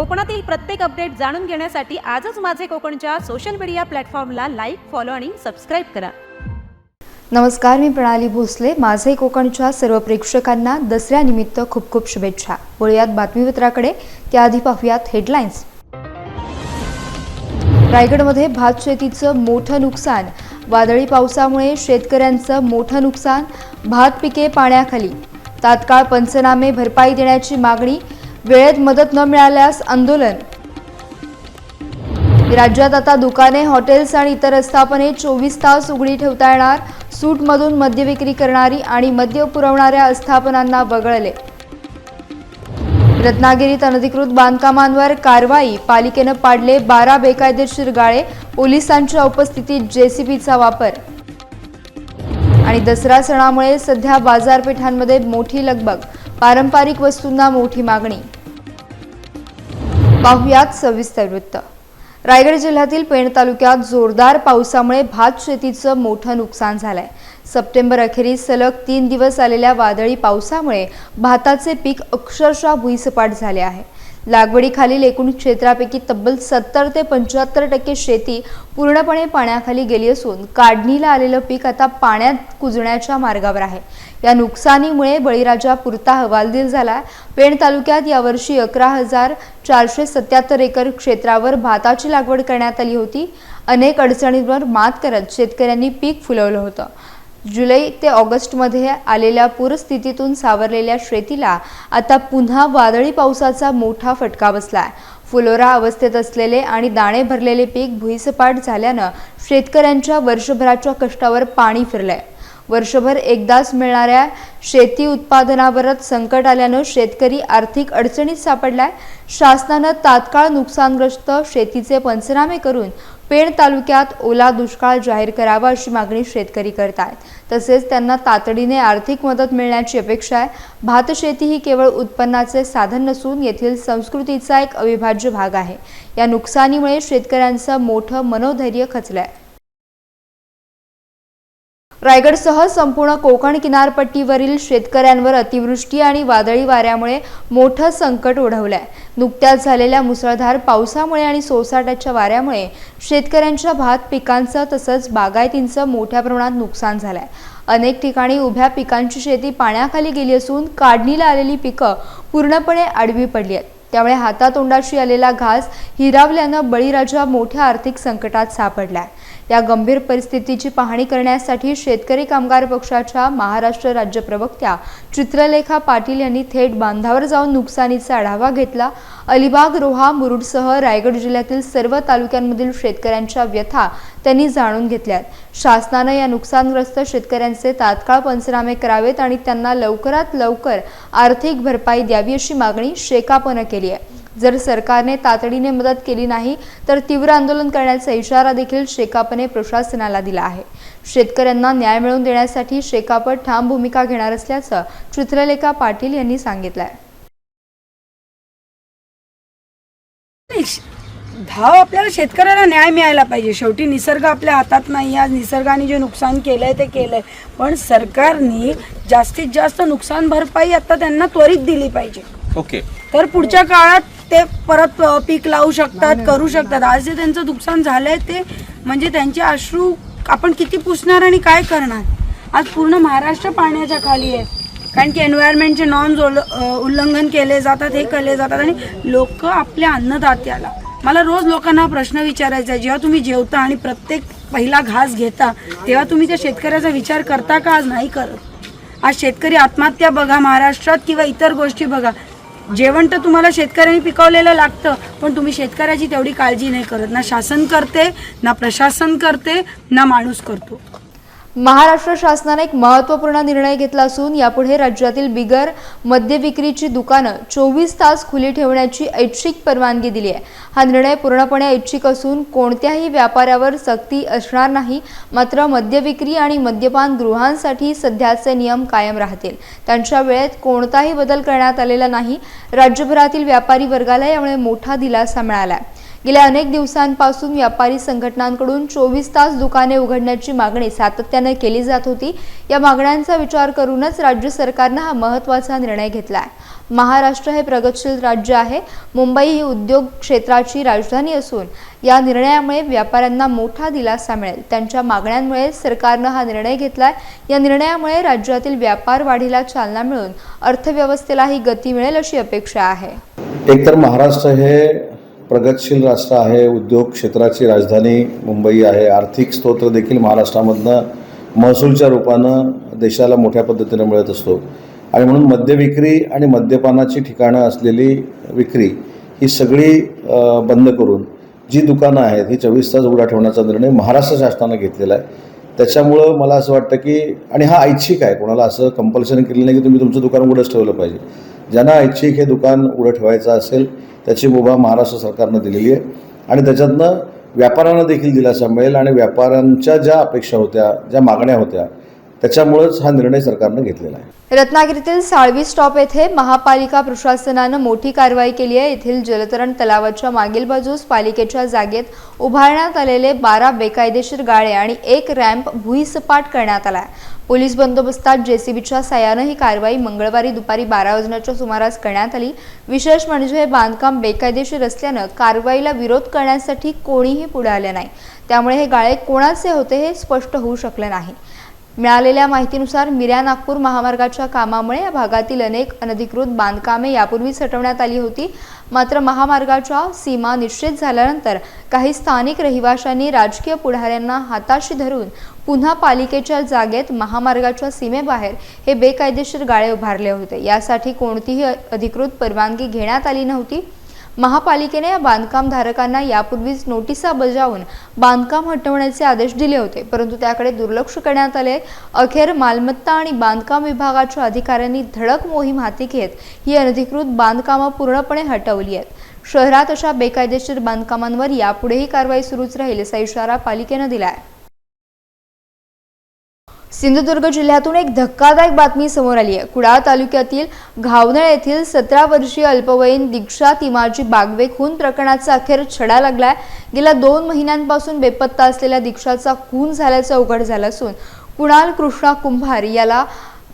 कोकणातील प्रत्येक अपडेट जाणून घेण्यासाठी आजच माझे कोकणच्या सोशल मीडिया प्लॅटफॉर्मला लाईक फॉलो आणि सबस्क्राईब करा. नमस्कार मी प्रणाली भोसले. माझे कोकणच्या सर्व प्रेक्षकांना दसऱ्यानिमित्त खूप खूप शुभेच्छा. बोलूयात बातमीपत्राकडे. त्याआधी पाहूयात हेडलाईन्स रायगडमध्ये भात शेतीचं मोठं नुकसान. वादळी पावसामुळे शेतकऱ्यांचं मोठं नुकसान. भात पिके पाण्याखाली. तात्काळ पंचनामे भरपाई देण्याची मागणी. वेळेत मदत न मिळाल्यास आंदोलन. राज्यात आता दुकाने हॉटेल्स आणि इतर आस्थापने चोवीस तास उघडी ठेवता येणार. सूटमधून मद्य विक्री करणारी आणि मद्य पुरवणाऱ्या आस्थापनांना वगळले. रत्नागिरीत अनधिकृत बांधकामांवर कारवाई पालिकेनं पाडले बारा बेकायदेशीर गाळे पोलिसांच्या उपस्थितीत जेसीबीचा वापर. आणि दसरा सणामुळे सध्या बाजारपेठांमध्ये मोठी लगबग. पारंपरिक वस्तूंना मोठी मागणी. पाहुयात सविस्तर वृत्त. रायगड जिल्ह्यातील पेण तालुक्यात जोरदार पावसामुळे भात शेतीचं मोठं नुकसान झालंय. सप्टेंबर अखेरीस सलग तीन दिवस आलेल्या वादळी पावसामुळे भाताचे पीक अक्षरशः भुईसपाट झाले आहे. लागवडीखालील एकूण क्षेत्रापैकी तब्बल सत्तर ते पंच्याहत्तर टक्के शेती पूर्णपणे पाण्याखाली गेली असून काढणीला आलेलं पीक आता पाण्यात कुजण्याच्या मार्गावर आहे. या नुकसानीमुळे बळीराजा पुरता हवालदिल झाला पेण तालुक्यात यावर्षी अकरा हजार चारशे सत्याहत्तर एकर क्षेत्रावर भाताची लागवड करण्यात आली होती. अनेक अडचणींवर मात करत शेतकऱ्यांनी पीक फुलवलं होतं. जुलै ते ऑगस्टमध्ये आलेल्या पूरस्थितीतून सावरलेल्या शेतीला आता पुन्हा वादळी पावसाचा मोठा फटका बसला आहे फुलोरा अवस्थेत असलेले आणि दाणे भरलेले पीक भुईसपाट झाल्यानं शेतकऱ्यांच्या वर्षभराच्या कष्टावर पाणी फिरलंय. वर्षभर एकदाच मिळणाऱ्या शेती उत्पादनावरच संकट आल्यानं शेतकरी आर्थिक अडचणीत सापडलाय. शासनानं तात्काळ नुकसानग्रस्त शेतीचे पंचनामे करून पेण तालुक्यात ओला दुष्काळ जाहीर करावा अशी मागणी शेतकरी करत आहेत तसेच त्यांना तातडीने आर्थिक मदत मिळण्याची अपेक्षा आहे. भातशेती ही केवळ उत्पन्नाचे साधन नसून येथील संस्कृतीचा एक अविभाज्य भाग आहे. या नुकसानीमुळे शेतकऱ्यांचं मोठं मनोधैर्य खचलं आहे रायगडसह संपूर्ण कोकण किनारपट्टीवरील शेतकऱ्यांवर अतिवृष्टी आणि वादळी वाऱ्यामुळे मोठं संकट ओढवलंय. नुकत्याच झालेल्या मुसळधार पावसामुळे आणि सोसाट्याच्या वाऱ्यामुळे शेतकऱ्यांच्या भात पिकांचं तसंच बागायतींचं मोठ्या प्रमाणात नुकसान झालं आहे अनेक ठिकाणी उभ्या पिकांची शेती पाण्याखाली गेली असून काढणीला आलेली पिकं पूर्णपणे आडवी पडली आहेत. त्यामुळे हातातोंडाशी आलेला घास हिरावल्यानं बळीराजा मोठ्या आर्थिक संकटात सापडला आहे या गंभीर परिस्थितीची पाहणी करण्यासाठी शेतकरी कामगार पक्षाच्या महाराष्ट्र राज्य प्रवक्त्या चित्रलेखा पाटील यांनी थेट बांधावर जाऊन नुकसानीचा आढावा घेतला. अलिबाग रोहा मुरुडसह रायगड जिल्ह्यातील सर्व तालुक्यांमधील शेतकऱ्यांच्या व्यथा त्यांनी जाणून घेतल्यात. शासनानं या नुकसानग्रस्त शेतकऱ्यांचे तात्काळ पंचनामे करावेत आणि त्यांना लवकरात लवकर आर्थिक भरपाई द्यावी अशी मागणी शेकापनं केली आहे. जर सरकारने तातडीने मदत केली नाही तर तीव्र आंदोलन करण्याचा इशारा देखील शेकापने प्रशासनाला दिला आहे. शेतकऱ्यांना न्याय मिळवून देण्यासाठी शेकाप ठाम भूमिका घेणार असल्याचं चित्रलेखा पाटील यांनी श- भाव आपल्याला शेतकऱ्याला न्याय मिळायला पाहिजे. शेवटी निसर्ग आपल्या हातात नाही. आज निसर्गाने जे नुकसान केलंय ते केलंय. पण सरकारने जास्तीत जास्त नुकसान भरपाई आता त्यांना त्वरित दिली पाहिजे. ओके. तर पुढच्या काळात ते परत पीक लावू शकतात करू शकतात. आज जे त्यांचं नुकसान झालंय ते म्हणजे त्यांचे अश्रू आपण किती पुसणार आणि काय करणार? आज पूर्ण महाराष्ट्र पाण्याच्या खाली आहे. कारण की एन्व्हायरमेंटचे नॉर्म्स उल्लंघन केले जातात हे केले जातात आणि लोक आपल्या अन्नदात्याला. मला रोज लोकांना प्रश्न विचारायचा आहे जेव्हा तुम्ही जेवता आणि प्रत्येक पहिला घास घेता तेव्हा तुम्ही त्या शेतकऱ्याचा विचार करता का? आज नाही करत. आज शेतकरी आत्महत्या बघा महाराष्ट्रात किंवा इतर गोष्टी बघा. जेवण तर तुम्हाला शेतकऱ्यांनी पिकवलेलं लागतं पण तुम्ही शेतकऱ्याची तेवढी काळजी नाही करत. ना शासन करते ना प्रशासन करते ना माणूस करतो. महाराष्ट्र शासनाने एक महत्त्वपूर्ण निर्णय घेतला असून यापुढे राज्यातील बिगर मद्य विक्रीची दुकानं चोवीस तास खुली ठेवण्याची ऐच्छिक परवानगी दिली आहे हा निर्णय पूर्णपणे ऐच्छिक असून कोणत्याही व्यापाऱ्यावर सक्ती असणार नाही मात्र मद्य विक्री आणि मद्यपान गृहांसाठी सध्याचे नियम कायम राहतील. त्यांच्या वेळेत कोणताही बदल करण्यात आलेला नाही. राज्यभरातील व्यापारी वर्गाला यामुळे मोठा दिलासा मिळाला आहे गेल्या अनेक दिवसांपासून व्यापारी संघटनांकडून चोवीस तास दुकाने उघडण्याची मागणी सातत्याने केली जात होती. या मागण्यांचा विचार करूनच राज्य सरकारनं हा महत्त्वाचा निर्णय घेतला आहे महाराष्ट्र हे प्रगतशील राज्य आहे. मुंबई ही उद्योग क्षेत्राची राजधानी असून या निर्णयामुळे व्यापाऱ्यांना मोठा दिलासा मिळेल. त्यांच्या मागण्यांमुळे सरकारनं हा निर्णय घेतलाय. या निर्णयामुळे राज्यातील व्यापार वाढीला चालना मिळून अर्थव्यवस्थेलाही गती मिळेल अशी अपेक्षा आहे. एकतर महाराष्ट्र हे प्रगतशील राष्ट्र आहे उद्योग क्षेत्राची राजधानी मुंबई आहे. आर्थिक स्तोत्र देखील महाराष्ट्रामधनं महसूलच्या रूपानं देशाला मोठ्या पद्धतीनं मिळत असतो. आणि म्हणून मद्य विक्री आणि मद्यपानाची ठिकाणं असलेली विक्री ही सगळी बंद करून जी दुकानं आहेत ही चोवीस तास उघडा ठेवण्याचा निर्णय महाराष्ट्र शासनानं घेतलेला आहे. त्याच्यामुळं मला असं वाटतं की आणि हा ऐच्छिक आहे कोणाला असं कंपल्शन केलं नाही की तुम्ही तुमचं दुकान उघडंच ठेवलं पाहिजे. ज्यांना ऐच्छिक हे दुकान उघडं ठेवायचं असेल त्याची मुभा महाराष्ट्र सरकारनं दिलेली आहे. आणि त्याच्यातनं व्यापाऱ्यांना देखील दिलासा मिळेल आणि व्यापाऱ्यांच्या ज्या अपेक्षा होत्या ज्या मागण्या होत्या त्याच्यामुळेच हा निर्णय सरकारनं घेतलेला आहे. रत्नागिरीतील साळवी स्टॉप येथे महापालिका प्रशासनानं मोठी कारवाई केली आहे. येथील जलतरण तलावाच्या मागील बाजूस पालिकेच्या जागेत उभारण्यात आलेले बारा बेकायदेशीर गाळे आणि एक रॅम्प भुईसपाट करण्यात आला आहे. पोलीस बंदोबस्तात जेसीबीच्या साह्यानं ही कारवाई मंगळवारी दुपारी बारा वाजण्याच्या सुमारास करण्यात आली. विशेष म्हणजे हे बांधकाम बेकायदेशीर असल्यानं कारवाईला विरोध करण्यासाठी कोणीही पुढे आले नाही. त्यामुळे हे गाळे कोणाचे होते हे स्पष्ट होऊ शकले नाही. मिळालेल्या माहितीनुसार मिऱ्या नागपूर महामार्गाच्या कामामुळे या भागातील अनेक अनधिकृत बांधकामे यापूर्वीच हटवण्यात आली होती. मात्र महामार्गाच्या सीमा निश्चित झाल्यानंतर काही स्थानिक रहिवाशांनी राजकीय पुढाऱ्यांना हाताशी धरून पुन्हा पालिकेच्या जागेत महामार्गाच्या सीमेबाहेर हे बेकायदेशीर गाळे उभारले होते. यासाठी कोणतीही अधिकृत परवानगी घेण्यात आली नव्हती. महापालिकेने या बांधकामधारकांना यापूर्वीच नोटिसा बजावून बांधकाम हटवण्याचे आदेश दिले होते. परंतु त्याकडे दुर्लक्ष करण्यात आले. अखेर मालमत्ता आणि बांधकाम विभागाच्या अधिकाऱ्यांनी धडक मोहीम हाती घेत ही अनधिकृत बांधकामं पूर्णपणे हटवली आहेत. शहरात अशा बेकायदेशीर बांधकामांवर यापुढेही कारवाई सुरूच राहील असा इशारा पालिकेनं दिलाय. सिंधुदुर्ग जिल्ह्यातून एक धक्कादायक बातमी समोर आली आहे. कुडाळ तालुक्यातील घावनळ येथील सतरा वर्षीय अल्पवयीन दीक्षा तिमाजी बागवे खून प्रकरणाचा अखेर छडा लागलाय. गेल्या दोन महिन्यांपासून बेपत्ता असलेल्या दीक्षाचा खून झाल्याचं उघड झालं असून कुणाल कृष्णा कुंभार याला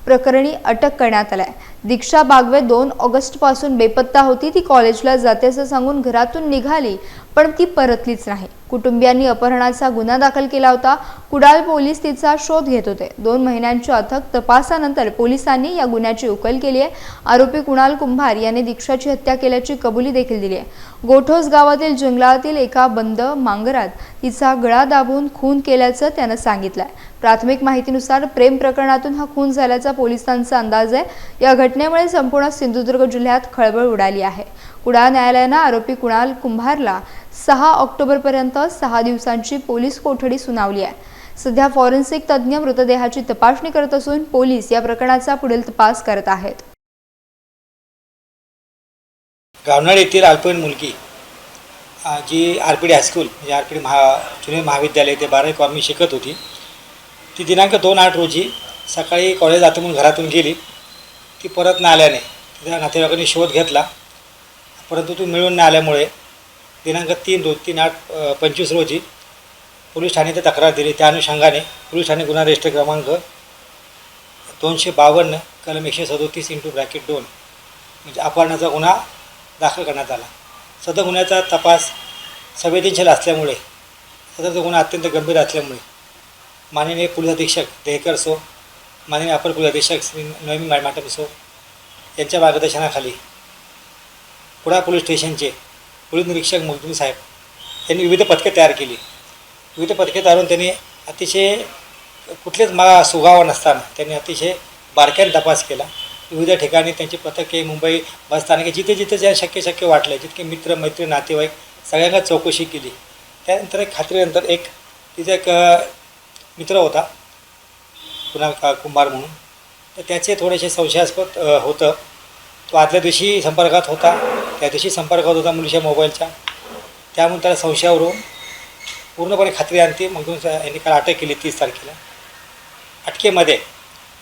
प्रकरणी अटक करण्यात आलाय दीक्षा बागवे दोन ऑगस्टपासून बेपत्ता होती. ती कॉलेजला जाते असं सांगून घरातून निघाली पण ती परतलीच नाही. कुटुंबियांनी अपहरणाचा गुन्हा दाखल केला होता. कुडाळ पोलीस तिचा शोध घेत होते. दोन महिन्यांच्या अथक तपासानंतर पोलिसांनी या गुन्ह्याची उकल केली आहे. आरोपी कुणाल कुंभार याने दीक्षाची हत्या केल्याची कबुली देखील दिली आहे. गोठोस गावातील जंगलातील एका बंद मांगरात तिचा गळा दाबून खून केल्याचं त्यानं सांगितलंय. प्राथमिक माहितीनुसार प्रेम प्रकरणातून हा खून झाल्याचा पोलिसांचा अंदाज आहे. या घटनेमुळे संपूर्ण सिंधुदुर्ग जिल्ह्यात खळबळ उडाली आहे. कुडाळ न्यायालयानं आरोपी कुणाल कुंभारला सहा ऑक्टोबरपर्यंत सहा दिवसांची पोलीस कोठडी सुनावली आहे. सध्या फॉरेन्सिक तज्ज्ञ मृतदेहाची तपासणी करत असून पोलीस या प्रकरणाचा पुढील तपास करत आहेत. गावनाड येथील अल्पवयीन मुलगी G R P D high school म्हणजे आर पी डी महा जुने महाविद्यालय ते बारावी कॉमी शिकत होती. ती दिनांक दोन आठ रोजी सकाळी कॉलेज जातो म्हणून घरातून गेली. ती परत न आल्याने तिच्या नातेवाईकांनी शोध घेतला. परंतु तो मिळून न आल्यामुळे दिनांक तीन दोन तीन आठ पंचवीस रोजी पोलीस ठाणे ते तक्रार दिली. त्या अनुषंगाने पोलीस ठाणे गुन्हा रजिस्टर क्रमांक दोनशे बावन्न कलम एकशे सदोतीस इंटू ब्रॅकेट दोन म्हणजे अपहरणाचा गुन्हा दाखल करण्यात आला. सदर गुन्ह्याचा तपास संवेदनशील असल्यामुळे सदरचा गुन्हा अत्यंत गंभीर असल्यामुळे माननीय पोलीस अधीक्षक देहकर सो माननीय अपर पोलीस अधीक्षक श्री नोमी मॅ- मिसो यांच्या मार्गदर्शनाखाली कुडा पोलीस स्टेशनचे पोलीस निरीक्षक मुलतुमी साहेब यांनी विविध पथके तयार केली. विविध पथके तयारून त्यांनी अतिशय कुठलेच मा सुगावा नसताना त्यांनी अतिशय बारक्याने तपास केला. विविध ठिकाणी त्यांची पथके मुंबई बसस्थानके जिथे जिथे ज्या शक्य शक्य वाटले जितके मित्र मैत्री नातेवाईक सगळ्यांना चौकशी केली. त्यानंतर एक खात्रीनंतर एक तिचा एक मित्र होता. पुन्हा का कुंभार म्हणून. तर त्याचे थोडेसे संशयास्पद होतं. तो आदल्या दिवशी संपर्कात होता. त्या दिवशी संपर्कात होता मुलीच्या मोबाईलच्या. त्यामुळे त्याला संशयावरून पूर्णपणे खात्री आणते. मग दोन यांनी काल अटक केली तीस तारखेला. अटकेमध्ये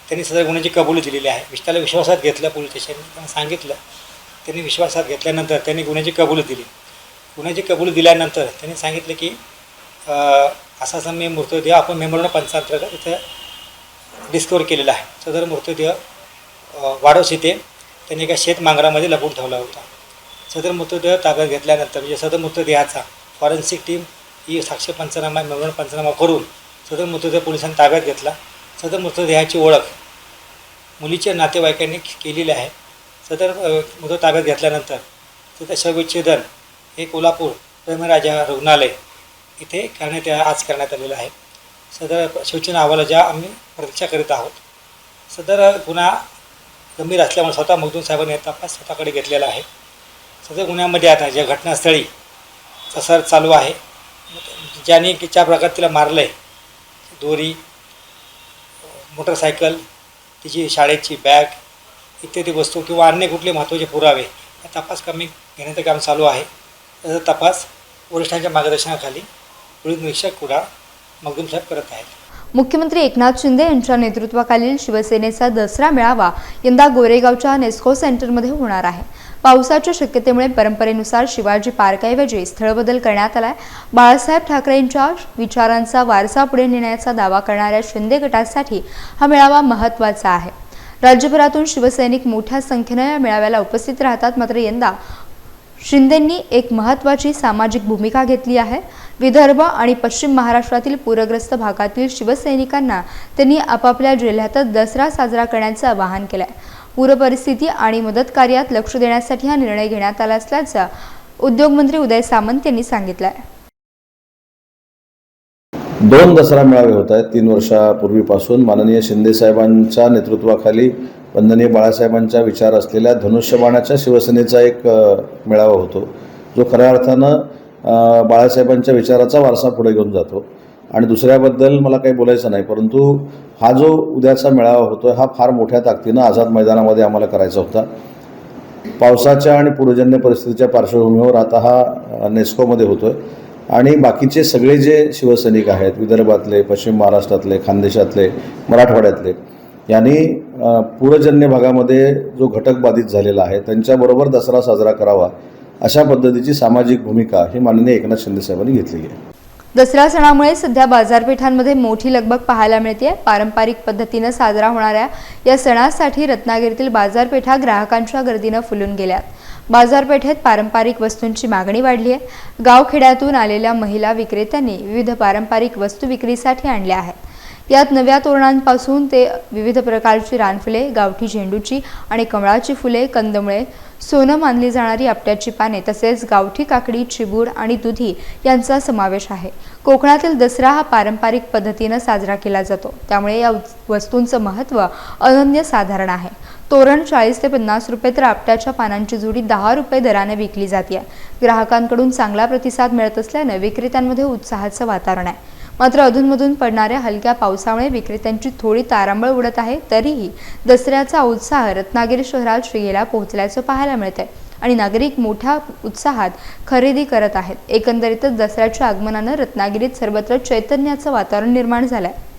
त्यांनी सदर गुन्ह्याची कबुली दिलेली आहे. विश- त्याला विश्वासात घेतलं पोलीस स्टेशनने त्यांना सांगितलं. त्यांनी विश्वासात घेतल्यानंतर त्यांनी गुन्ह्याची कबुली दिली. गुन्ह्याची कबुली दिल्यानंतर त्यांनी सांगितलं की असा असा मी मृतदेह आपण मेंबरनं पंचांतर्गत इथं डिस्कवर केलेला आहे. सदर मृतदेह अ, वाडोस येथे त्यांनी एका शेतमांगरामध्ये लपवून ठेवला होता. सदर मृतदेह ताब्यात घेतल्यानंतर म्हणजे सदर मृतदेहाचा फॉरेन्सिक टीम ही साक्ष पंचनामा मेमोरियल पंचनामा करून सदर मृतदेह पोलिसांनी ताब्यात घेतला. सदर मृतदेहाची ओळख मुलीच्या नातेवाईकांनी केलेली आहे. सदर मृत ताब्यात घेतल्यानंतर तिथं शवविच्छेदन हे कोल्हापूर प्रेमराजा रुग्णालय इथे करण्यात आज करण्यात आलेलं आहे. सदर सूचना अहवालाच्या आम्ही प्रतीक्षा करीत आहोत सदर गुन्हा गंभीर असल्यामुळे स्वतः मगदूम साहेबांनी तपास स्वतःकडे घेतलेला आहे. सदर गुन्ह्यामध्ये आता ज्या घटनास्थळी सर चालू आहे ज्याने की ज्या प्रकारे तिला मारलं आहे दोरी मोटरसायकल तिची शाळेची बॅग इत्यादी वस्तू किंवा अन्य कुठले महत्त्वाचे पुरावे या तपास कमी घेण्याचं काम चालू आहे. त्याचा तपास वरिष्ठांच्या मार्गदर्शनाखाली पोलीस निरीक्षक कुडाळ मगदूम साहेब करत आहेत. मुख्यमंत्री एकनाथ शिंदे यांच्या नेतृत्वाखालील शिवसेनेचा दसरा मेळावा यंदा गोरेगावच्या नेस्को सेंटरमध्ये होणार आहे. पावसाच्या शक्यतेमुळे परंपरेनुसार शिवाजी पार्कऐवजी स्थळबदल करण्यात आलाय. बाळासाहेब ठाकरेंच्या विचारांचा वारसा पुढे नेण्याचा दावा करणाऱ्या शिंदे गटासाठी हा मेळावा महत्त्वाचा आहे. राज्यभरातून शिवसैनिक मोठ्या संख्येनं या मेळाव्याला उपस्थित राहतात. मात्र यंदा शिंदेंनी एक महत्त्वाची सामाजिक भूमिका घेतली आहे. विदर्भ आणि पश्चिम महाराष्ट्रातील पूरग्रस्त भागातील शिवसैनिकांना त्यांनी आपापल्या जिल्ह्यातच दसरा साजरा करण्याचं आवाहन केलंय. पूरपरिस्थिती आणि मदत कार्यात लक्ष देण्यासाठी हा निर्णय घेण्यात आला असल्याचं उद्योगमंत्री उदय सामंत यांनी सांगितलंय. दोन दसरा मेळावे होत आहेत. तीन वर्षापूर्वीपासून माननीय शिंदेसाहेबांच्या नेतृत्वाखाली वंदनीय बाळासाहेबांचा विचार असलेल्या धनुष्यबाणाच्या शिवसेनेचा एक मेळावा होतो. जो खऱ्या अर्थानं बाळासाहेबांच्या विचाराचा वारसा पुढे घेऊन जातो. आणि दुसऱ्याबद्दल मला काही बोलायचं नाही परंतु हा जो उद्याचा मेळावा होतो हा फार मोठ्या ताकदीनं आझाद मैदानामध्ये आम्हाला करायचा होता. पावसाच्या आणि पूर्वजन्य परिस्थितीच्या पार्श्वभूमीवर आता हा नेस्कोमध्ये होतो आहे आणि बाकीचे सगळे जे शिवसैनिक आहेत विदर्भातले पश्चिम महाराष्ट्रातले खानदेशातले मराठवाड्यातले यांनी पूरजन्य भागामध्ये जो घटक बाधित झालेला आहे त्यांच्याबरोबर दसरा साजरा करावा अशा पद्धतीची सामाजिक भूमिका ही माननीय एकनाथ शिंदेसाहेबांनी घेतलेली आहे. दसरा सणामुळे सध्या बाजारपेठांमध्ये मोठी लगबग पाहायला मिळते पारंपरिक पद्धतीनं साजरा होणाऱ्या या सणासाठी रत्नागिरीतील बाजारपेठा ग्राहकांच्या गर्दीनं फुलून गेल्यात बाजारपेठेत पारंपरिक वस्तूंची मागणी वाढली आहे. गावखेड्यातून आलेल्या महिला विक्रेत्यांनी विविध पारंपरिक वस्तू विक्रीसाठी आणल्या आहेत. यात नव्या तोरणांपासून ते विविध प्रकारची रानफुले गावठी झेंडूची आणि कमळाची फुले कंदमुळे सोनं मानली जाणारी आपट्याची पाने तसेच गावठी काकडी चिबूड आणि दुधी यांचा समावेश आहे. कोकणातील दसरा हा पारंपरिक पद्धतीनं साजरा केला जातो. त्यामुळे या वस्तूंचं महत्त्व अनन्यसाधारण आहे. तोरण चाळीस ते पन्नास रुपये तर आपट्याच्या पानांची जोडी दहा रुपये दराने विकली जाते ग्राहकांकडून चांगला प्रतिसाद मिळत असल्यानं विक्रेत्यांमध्ये उत्साहाचं वातावरण आहे. मात्र अधूनमधून पडणाऱ्या हलक्या पावसामुळे विक्रेत्यांची थोडी तारांबळ उडत आहे तरीही दसऱ्याचा उत्साह रत्नागिरी शहरात श्रीला पोहोचल्याचं पाहायला मिळत आहे आणि नागरिक मोठ्या उत्साहात खरेदी करत आहेत. एकंदरीतच दसऱ्याच्या आगमनानं रत्नागिरीत सर्वत्र चैतन्याचं वातावरण निर्माण झालं आहे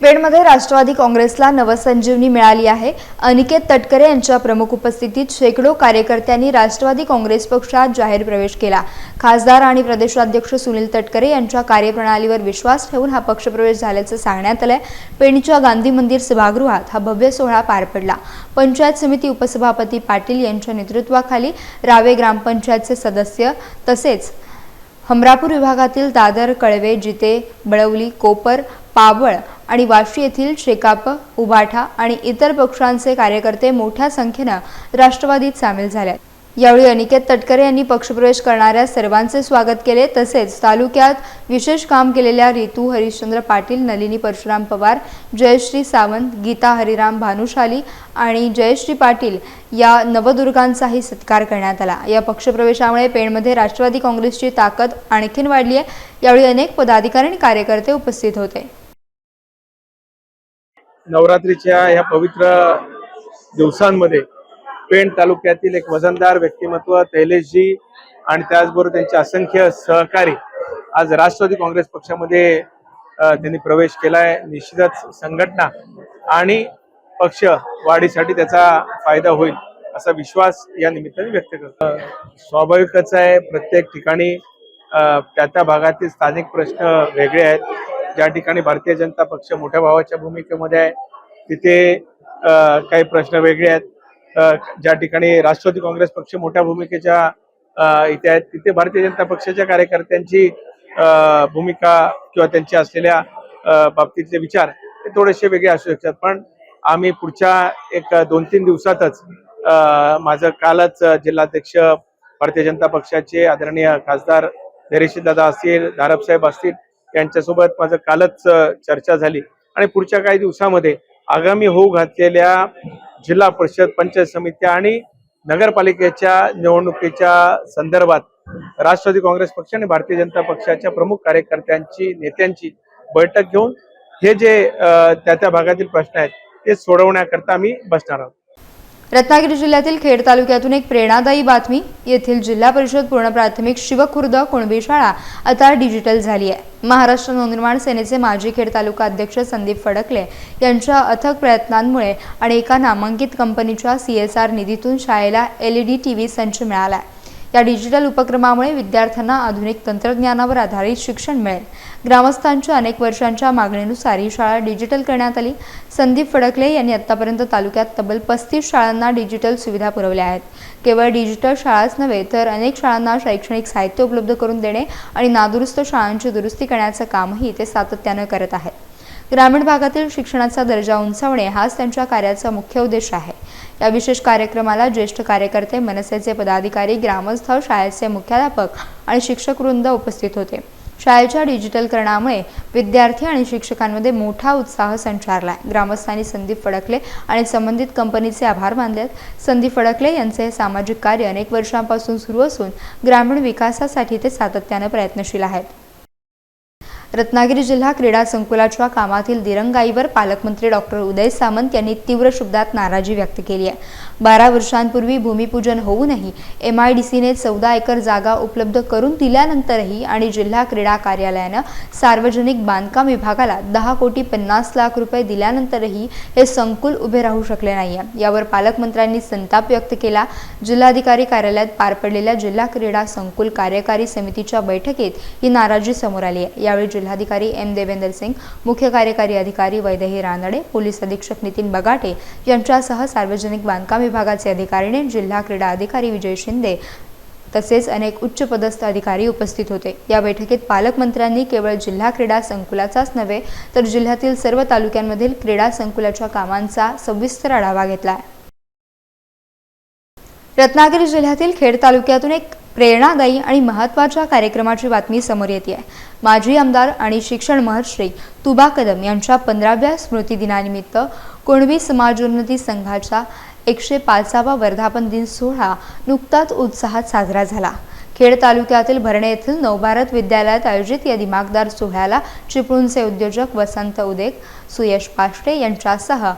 पेणमध्ये राष्ट्रवादी काँग्रेसला नवसंजीवनी मिळाली आहे. अनिकेत तटकरे यांच्या प्रमुख उपस्थितीत शेकडो कार्यकर्त्यांनी राष्ट्रवादी काँग्रेस पक्षात जाहीर प्रवेश केला. खासदार आणि प्रदेशाध्यक्ष सुनील तटकरे यांच्या कार्यप्रणालीवर विश्वास ठेवून हा पक्षप्रवेश झाल्याचं सांगण्यात आलंय. पेणच्या गांधी मंदिर सभागृहात हा भव्य सोहळा पार पडला. पंचायत समिती उपसभापती पाटील यांच्या नेतृत्वाखाली रावे ग्रामपंचायतचे सदस्य तसेच हमरापूर विभागातील दादर कळवे जिते बळवली कोपर पाबळ आणि वाशी येथील शेकाप उभाठा आणि इतर पक्षांचे कार्यकर्ते मोठ्या संख्येनं राष्ट्रवादीत सामील झाले यावेळी अनिकेत तटकरे यांनी पक्षप्रवेश करणाऱ्या सर्वांचे स्वागत केले. तसेच तालुक्यात विशेष काम केलेल्या रितू हरिश्चंद्र पाटील नलिनी परशुराम पवार जयश्री सावंत गीता हरिराम भानुशाली आणि जयश्री पाटील या नवदुर्गांचाही सत्कार करण्यात आला. या पक्षप्रवेशामुळे पेणमध्ये राष्ट्रवादी काँग्रेसची ताकद आणखीन वाढली आहे. यावेळी अनेक पदाधिकारी आणि कार्यकर्ते उपस्थित होते. नवरात्रीच्या या पवित्र दिवसांमध्ये पेण तालुक्यातील एक वजनदार व्यक्तिमत्व तैलेशजी आणि त्याचबरोबर त्यांचे असंख्य सहकारी आज राष्ट्रवादी काँग्रेस पक्षामध्ये त्यांनी प्रवेश केलाय. निश्चितच संघटना आणि पक्ष वाढीसाठी त्याचा फायदा होईल असा विश्वास या निमित्ताने व्यक्त करतो. स्वाभाविकच आहे प्रत्येक ठिकाणी त्या त्या भागातील स्थानिक प्रश्न वेगळे आहेत. ज्या ठिकाणी भारतीय जनता पक्ष मोठ्या भावाच्या भूमिकेमध्ये आहे तिथे काही प्रश्न वेगळे आहेत. ज्या ठिकाणी राष्ट्रवादी काँग्रेस पक्ष मोठ्या भूमिकेच्या इथे आहेत तिथे भारतीय जनता पक्षाच्या कार्यकर्त्यांची अ, भूमिका किंवा त्यांची असलेल्या बाबतीतले विचार हे थोडेसे वेगळे असू शकतात. पण आम्ही पुढच्या एक दोन तीन दिवसातच अ, माझं कालच जिल्हाध्यक्ष भारतीय जनता पक्षाचे आदरणीय खासदार दादा असतील धारपसाहेब असतील यांच्यासोबत माझं कालच चर्चा झाली. आणि पुढच्या काही दिवसामध्ये आगामी होऊ घातलेल्या जिल्हा परिषद पंचायत समित्या आणि नगरपालिकेच्या निवडणुकीच्या संदर्भात राष्ट्रवादी काँग्रेस पक्ष आणि भारतीय जनता पक्षाच्या प्रमुख कार्यकर्त्यांची नेत्यांची बैठक घेऊन हे जे त्या त्या भागातील प्रश्न आहेत ते सोडवण्याकरता आम्ही बसणार आहोत. रत्नागिरी जिल्ह्यातील खेड तालुक्यातून एक प्रेरणादायी बातमी. येथील जिल्हा परिषद पूर्ण प्राथमिक शिवखुर्द कुणबी शाळा आता डिजिटल झाली आहे. महाराष्ट्र नवनिर्माण सेनेचे माजी खेड तालुका अध्यक्ष संदीप फडकले यांच्या अथक प्रयत्नांमुळे आणि एका नामांकित कंपनीच्या सी एस आर निधीतून शाळेला L E D T V संच मिळाला आहे. या डिजिटल उपक्रमामुळे विद्यार्थ्यांना आधुनिक तंत्रज्ञानावर आधारित शिक्षण मिळेल. ग्रामस्थांच्या अनेक वर्षांच्या मागणीनुसार ही शाळा डिजिटल करण्यात आली. संदीप फडकले यांनी आतापर्यंत तालुक्यात तब्बल पस्तीस शाळांना डिजिटल सुविधा पुरवल्या आहेत. केवळ डिजिटल शाळाच नव्हे तर अनेक शाळांना शैक्षणिक साहित्य उपलब्ध करून देणे आणि नादुरुस्त शाळांची दुरुस्ती करण्याचं कामही ते सातत्यानं करत आहेत. ग्रामीण भागातील शिक्षणाचा दर्जा उंचावणे हाच त्यांच्या कार्याचा मुख्य उद्देश आहे. या विशेष कार्यक्रमाला ज्येष्ठ कार्यकर्ते मनसेचे पदाधिकारी ग्रामस्थ शाळेचे मुख्याध्यापक आणि शिक्षक वृंद उपस्थित होते. शाळेच्या डिजिटलकरणामुळे विद्यार्थी आणि शिक्षकांमध्ये मोठा उत्साह संचारला ग्रामस्थांनी संदीप फडकले आणि संबंधित कंपनीचे आभार मानले संदीप फडकले यांचे हे सामाजिक कार्य अनेक वर्षांपासून सुरू असून ग्रामीण विकासासाठी ते सातत्यानं प्रयत्नशील आहेत. रत्नागिरी जिल्हा क्रीडा संकुलाच्या कामातील दिरंगाईवर पालकमंत्री डॉक्टर उदय सामंत यांनी तीव्र शब्दात नाराजी व्यक्त केली आहे. बारा वर्षांपूर्वी भूमिपूजन होऊनही एम आय डी सीने चौदा एकर जागा उपलब्ध करून दिल्यानंतरही आणि जिल्हा क्रीडा कार्यालयानं सार्वजनिक बांधकाम विभागाला दहा कोटी पन्नास लाख रुपये दिल्यानंतरही हे संकुल उभे राहू शकले नाही आहे यावर पालकमंत्र्यांनी संताप व्यक्त केला. जिल्हाधिकारी कार्यालयात पार पडलेल्या जिल्हा क्रीडा संकुल कार्यकारी समितीच्या बैठकीत ही नाराजी समोर आली आहे. यावेळी जिल्हाधिकारी एम देवेंदर सिंग मुख्य कार्यकारी अधिकारी वैदेही रानडे पोलीस अधीक्षक नितीन बगाटे यांच्यासह सार्वजनिक बांधकाम विभागाचे अधिकारीने जिल्हा क्रीडा अधिकारी विजय शिंदे तसेच अनेक उच्च पदस्थ अधिकारी उपस्थित होते. या बैठकीत पालकमंत्र्यांनी केवळ जिल्हा क्रीडा संकुलाचाच नव्हे तर जिल्ह्यातील सर्व तालुक्यांमधील क्रीडा संकुलाच्या कामांचा सविस्तर आढावा घेतला. रत्नागिरी जिल्ह्यातील खेड तालुक्यातून एक प्रेरणादायी आणि महत्त्वाच्या कार्यक्रमाची बातमी समोर येते आहे माजी आमदार आणि शिक्षण महर्षी तुबा कदम यांच्या पंधराव्या स्मृतिदिनानिमित्त कुणबी समाजोन्नती संघाचा एकशे पाचावा वर्धापन दिन सोहळा नुकताच उत्साहात साजरा झाला. खेड तालुक्यातील भरणे येथील नवभारत विद्यालयात आयोजित या दिमागदार सोहळ्याला चिपळूणचे उद्योजक वसंत उदेक सुयश पाष्टे यांच्यासह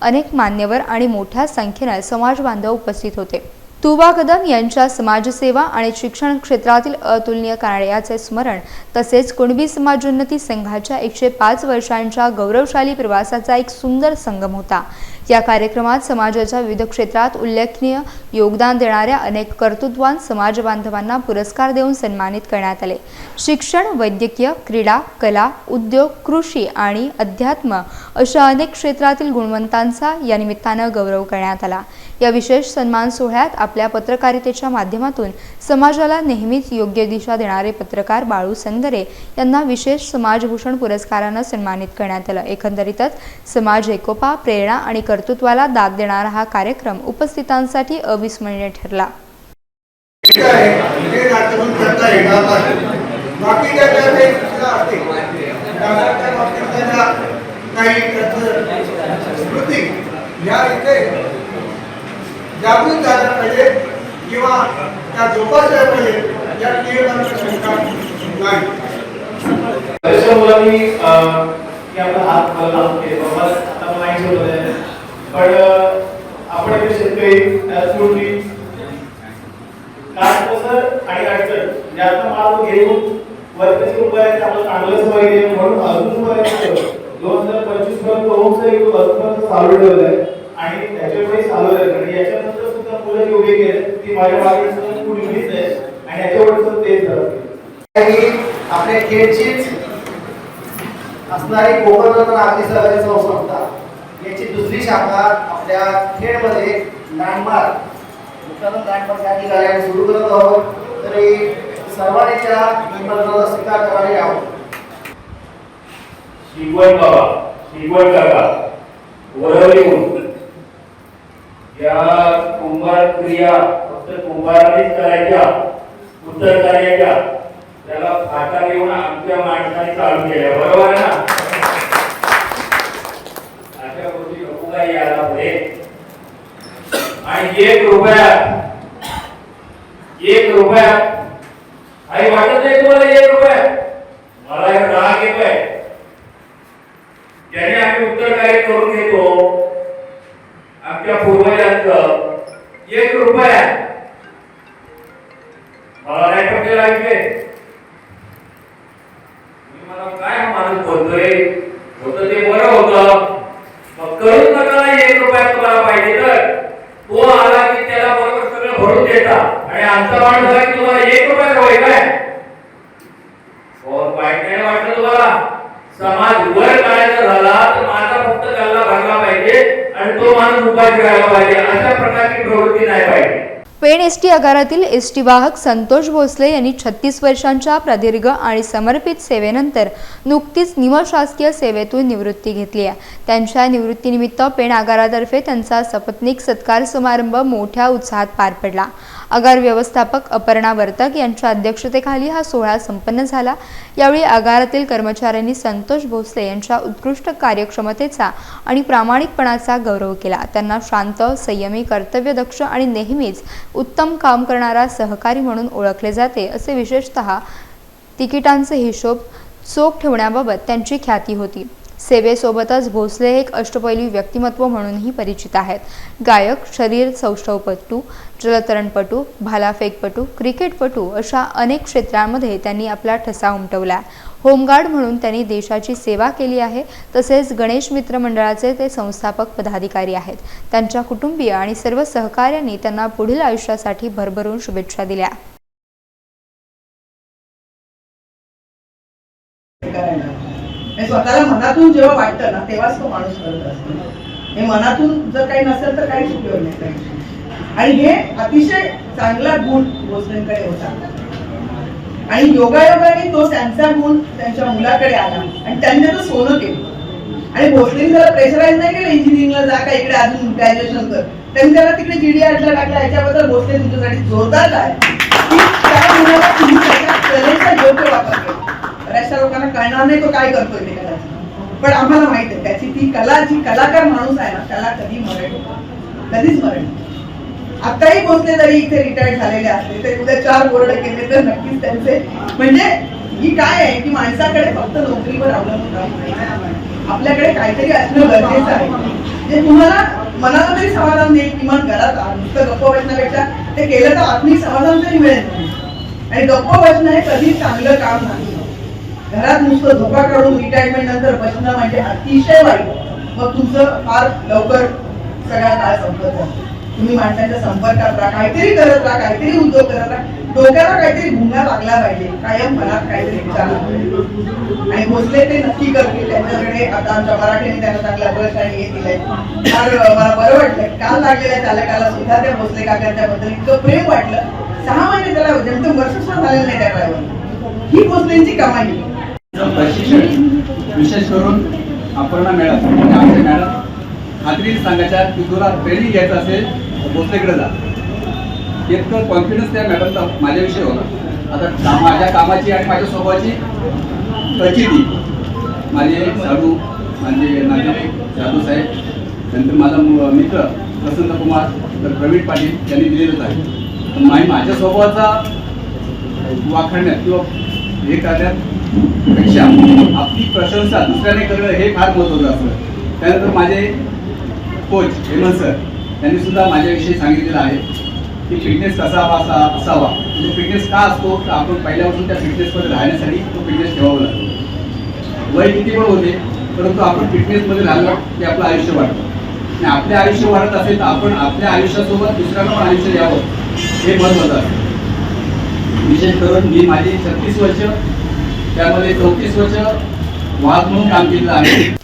अनेक मान्यवर आणि मोठ्या संख्येनं समाज बांधव उपस्थित होते. तुबा कदम यांच्या समाजसेवा आणि शिक्षण क्षेत्रातील अतुलनीय कार्याचे स्मरण तसेच कुणबी समाजोन्नती संघाच्या एकशे पाच वर्षांच्या गौरवशाली प्रवासाचा एक सुंदर संगम होता. या कार्यक्रमात समाजाच्या विविध क्षेत्रात उल्लेखनीय योगदान देणाऱ्या अनेक कर्तृत्वान समाज बांधवांना पुरस्कार देऊन सन्मानित करण्यात आले. शिक्षण वैद्यकीय क्रीडा कला उद्योग कृषी आणि अध्यात्म अशा अनेक क्षेत्रातील गुणवंतांचा या निमित्तानं गौरव करण्यात आला. या विशेष सन्मान सोहळ्यात आपल्या पत्रकारितेच्या माध्यमातून समाजाला नेहमीच योग्य दिशा देणारे पत्रकार बाळू संदरे यांना विशेष समाजभूषण पुरस्कारानं सन्मानित करण्यात आलं. एकंदरीतच समाज एकोपा प्रेरणा आणि कर्तृत्वाला दाद देणारा हा कार्यक्रम उपस्थितांसाठी अविस्मरणीय ठरला. काही स्मृती या इथे जागृत झाल्या पाहिजे किंवा त्या जोपासल्या पाहिजे या नियमांची शंका नाही. बऱ्याचशा मुलांनी की आपला हात मला लावून केले बाबा आता मला नाही आहे पण आपण इथे शेतकरी काय कसं आणि अडचण म्हणजे जास्त माल घेऊन वर्षाची रुपये आपण चांगलंच पाहिजे म्हणून अजून दोन हजार पंचवीसपर्यंत ओमचं अजूनपर्यंत चालू ठेवलं आहे. आणि त्याच्यामुळे चालू आहे आणि याच्यानंतर सुद्धा फुलं जी उभी केली ती माझ्या मागे सुद्धा कुणी उभीच आहे आणि याच्यावर सुद्धा तेच झालं. आपल्या खेडचीच असणारी कोकण आरती सहकारी संस्था. याची दुसरी शाखा आपल्या खेडमध्ये लँडमार्क नूतन लँडमार्क या ठिकाणी सुरू करत आहोत. तरी सर्वांनी त्या निमंत्रणाचा स्वीकार करायला यावं. शिकवण बाबा शिकवण काका वरवलीहून या कुंभार क्रिया फक्त कुंभारानेच करायच्या उत्तर करायच्या. त्याला फाटा घेऊन आमच्या माणसाने चालू केल्या. बरोबर आहे ना? अशा गोष्टी नको काही यायला पुढे. आणि एक रुपया एक रुपया. आई वाटत नाही तुम्हाला एक रुपया? मला एक राग येतोय. ज्याने आम्ही उत्तर कार्य करून घेतो आपल्या पूर्वजांच. एक रुपया. मला नाही पटले लागले. मी मला काय हो माणूस बोलतोय? होतं ते बरं होत. मग करून नका एक रुपया तुम्हाला पाहिजे तर. तो आला की त्याला बरोबर सगळं भरून देता. आणि आमचा माणूस आला की तुम्हाला एक रुपया हवंय काय? हो वाईट नाही वाटलं तुम्हाला. समाज वर काढायचा झाला तर माझा फक्त त्याला भरला पाहिजे. आणि तो माणूस उपाय करायला पाहिजे. अशा प्रकारची प्रवृत्ती नाही पाहिजे. पेण एस टी आगारातील एस टी वाहक संतोष भोसले यांनी छत्तीस वर्षांच्या प्रदीर्घ आणि समर्पित सेवेनंतर नुकतीच निमशासकीय सेवेतून निवृत्ती घेतली आहे. त्यांच्या निवृत्तीनिमित्त पेण आगारातर्फे त्यांचा सपत्नीक सत्कार समारंभ मोठ्या उत्साहात पार पडला. आगार व्यवस्थापक अपर्णा वर्तक यांच्या अध्यक्षतेखाली हा सोहळा संपन्न झाला. यावेळी आगारातील कर्मचाऱ्यांनी संतोष भोसले यांच्या उत्कृष्ट कार्यक्षमतेचा आणि प्रामाणिकपणाचा गौरव केला. त्यांना शांत संयमी कर्तव्यदक्ष आणि नेहमीच उत्तम काम करणारा सहकारी म्हणून ओळखले जाते असे विशेषतः तिकिटांचे हिशोब चोख ठेवण्याबाबत त्यांची ख्याती होती. सेवेसोबतच भोसले हे एक अष्टपैलू व्यक्तिमत्व म्हणूनही परिचित आहेत. गायक शरीर सौष्ठवपटू जलतरणपटू भालाफेकपटू क्रिकेटपटू अशा अनेक क्षेत्रांमध्ये त्यांनी आपला ठसा उमटवला. होमगार्ड म्हणून त्यांनी देशाची सेवा केली आहे तसेच गणेश मित्र मंडळाचे ते संस्थापक पदाधिकारी आहेत. त्यांच्या कुटुंबीय आणि सर्व सहकार्यांनी त्यांना पुढील आयुष्यासाठी भरभरून शुभेच्छा दिल्या. स्वतःला मनातून जेव्हा वाटतं ना तेव्हाच तो माणूस करत असतो. हे मनातून जर काही नसेल तर काहीच उपयोग नाही. आणि हे अतिशय चांगला गुण भोसलेंकडे होता. आणि योगायोगाने तो त्यांचा गुण त्यांच्या मुलाकडे आला. आणि त्यांनी त्याचं सोनं केलं. आणि भोसलेने त्याला प्रेशराईज नाही केलं इंजिनिअरिंगला जा का इकडे अजून ग्रॅज्युएशन कर. त्यांनी त्याला तिकडे जीडी आर्टला टाकला याच्याबद्दल भोसले तुमच्यासाठी जोरदार आहे की त्या मुलाला तुम्ही त्याच्या कलेचा योग्य वापर बऱ्याचशा लोकांना कळणार नाही तो काय करतोय ते कदाचित. पण आम्हाला माहीत आहे त्याची ती कला जी कलाकार माणूस आहे ना त्याला कधी मरण कधीच मरण आताही भोसले जरी इथे रिटायर्ड झालेले असले तरी उद्या चार बोर्ड केले तर नक्कीच त्यांचे. म्हणजे ही काय आहे की माणसाकडे फक्त नोकरीवर अवलंबून आपल्याकडे काहीतरी असणं गरजेचं आहे. जे तुम्हाला मनाला तरी समाधान देईल किमान घरात नुसतं गप्प बसण्यापेक्षा ते केलं तर आत्मिक समाधान तरी मिळेल. आणि गप्प बसणं हे कधी चांगलं काम नाही. घरात नुसतं झोपा काढून रिटायरमेंट नंतर बसणं म्हणजे अतिशय वाईट. मग तुमचं फार लवकर सगळा काळ संपत जातो. तुम्ही माणसांच्या संपर्कात राहा काहीतरी करत राहा काहीतरी उद्योग करत राहा. डोक्याला काहीतरी भुंगा लागला पाहिजे. कायम मनात काहीतरी विचार आणि भोसले ते नक्की करतील. त्यांच्याकडे आता आमच्या मराठीने त्यांना चांगला बस हे दिलंय. फार मला बरं वाटलं. काल लागलेल्या चालकाला सुद्धा त्या भोसले काकांच्या बद्दल इतकं प्रेम वाटलं. सहा महिने त्याला जेमतेम वर्ष सुद्धा झालेलं नाही त्या ड्रायव्हर ही भोसलेंची कमाई प्रशिक्षण विशेष करून अपर्णा मॅडम. म्हणजे मॅडम. खात्री सांगायच्या की तुला ट्रेनिंग घ्यायचं असेल भोसलेकडे जा. इतकं कॉन्फिडन्स त्या मॅडमचा माझ्याविषयी होता. आता का- माझ्या कामाची आणि माझ्या स्वभावाची प्रचिती. माझे साधू माझे नातेवाईक साधू साहेब नंतर माझा मित्र प्रसन्न कुमार तर प्रवीण पाटील यांनी दिलेलंच आहे. पण मा- माझ्या स्वभावाचा वाखरण्यात किंवा हे करण्यात पेक्षा आपली प्रशंसा दुसऱ्याने करणं हे फार महत्त्वाचं असतं. त्यानंतर माझे कोच हेमंत सर त्यांनी सुद्धा माझ्याविषयी सांगितलेलं आहे की फिटनेस कसा हवा असा असावा. म्हणजे फिटनेस का असतो? तर आपण पहिल्यापासून त्या फिटनेसमध्ये राहण्यासाठी तो फिटनेस ठेवावा लागतो. वय किती पण होते परंतु आपण फिटनेसमध्ये राहिलो की आपलं आयुष्य वाढतं. आणि आपले आयुष्य वाढत असेल तर आपण आपल्या आयुष्यासोबत दुसऱ्यांना पण आयुष्य द्यावं. हे महत्वाचं आहे. विशेष करून मी माझी छत्तीस वर्ष त्यामध्ये चौतीस वर्ष वाहक म्हणून काम केलेलं आहे.